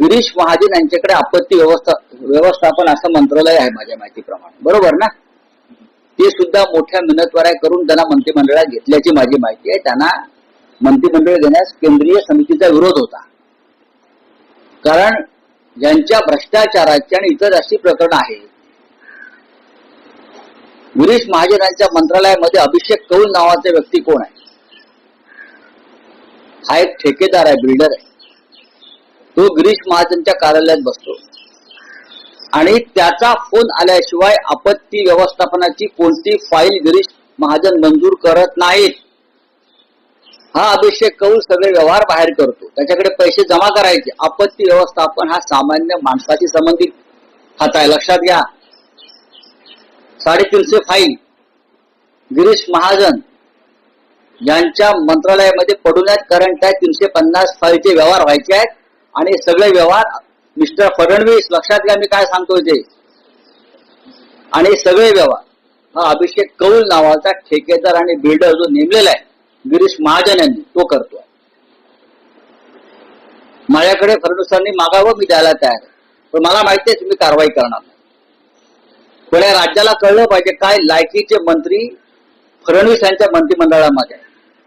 गिरीश महाजन यांच्याकडे आपत्ती व्यवस्था व्यवस्थापन असं मंत्रालय आहे माझ्या माहितीप्रमाणे. बरोबर ना? ते सुद्धा मोठ्या मिनतवाऱ्या करून त्यांना मंत्रिमंडळात घेतल्याची माझी माहिती आहे. त्यांना मंत्रिमंडळ घेण्यास केंद्रीय समितीचा विरोध होता. कारण ज्यांच्या भ्रष्टाचाराची आणि इतर अशी प्रकरण आहे गिरीश महाजन यांच्या मंत्रालयामध्ये अभिषेक कौल नावाचा व्यक्ती कोण आहे? हा एक ठेकेदार आहे बिल्डर आहे. तो गिरीश महाजनच्या कार्यालयात बसतो. आणि त्याचा फोन आल्याशिवाय आपत्ती व्यवस्थापनाची कोणती फाईल गिरीश महाजन मंजूर करत नाहीत हा अभिषेक कौल सगळे व्यवहार बाहेर करतो. त्याच्याकडे पैसे जमा करायचे. आपत्ती व्यवस्थापन हा सामान्य माणसाशी संबंधित. हात आहे लक्षात घ्या. साडेतीनशे फाईल गिरीश महाजन यांच्या मंत्रालयामध्ये पडून कारण त्या तीनशे पन्नास फाईलचे व्यवहार व्हायचे आहेत. आणि सगळे व्यवहार मिस्टर फडणवीस लक्षात घ्या मी काय सांगतोय ते. आणि सगळे व्यवहार. हा अभिषेक कौल नावाचा ठेकेदार आणि बिल्डर जो नेमलेला आहे गिरीश महाजन यांनी तो करतोय. माझ्याकडे फडणवीसांनी मागावं मी द्यायला तयार आहे. पण मला माहिती आहे तुम्ही कारवाई करणार नाही. पण या राज्याला कळलं पाहिजे काय लायकीचे मंत्री फडणवीस यांच्या मंत्रिमंडळामध्ये